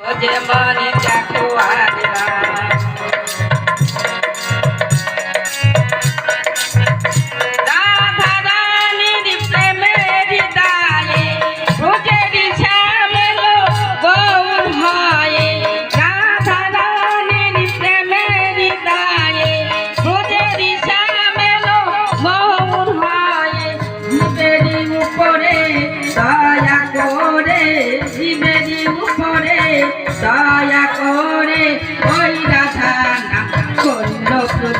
જે મારી ચાખવા દેવા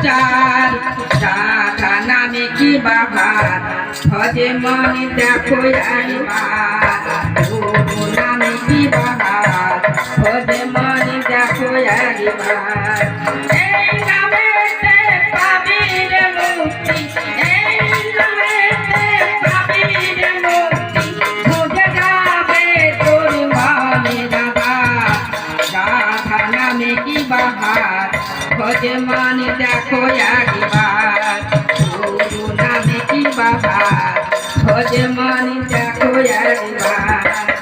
করল প্রচার রাধা নামে কি বাবা ভজে মনে দেখো একবার ও নামে কি বাবা ভজে মনে দেখো একবার বাহার ভজে মানে দেখো একবার। গুরু নামে কি বাহার ভজে মানে দেখো একবার।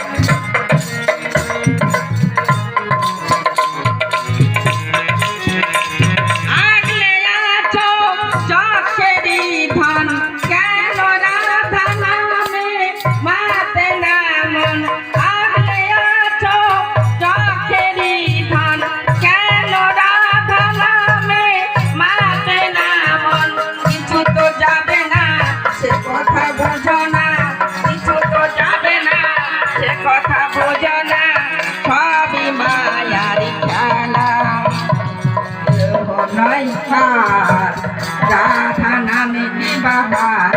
কথা বোঝো না, কিছু তো যাবে না, সে কথা বোঝো না, সবই মায়ারি খেলা। রাধা নামে কি বাবার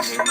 Thank you.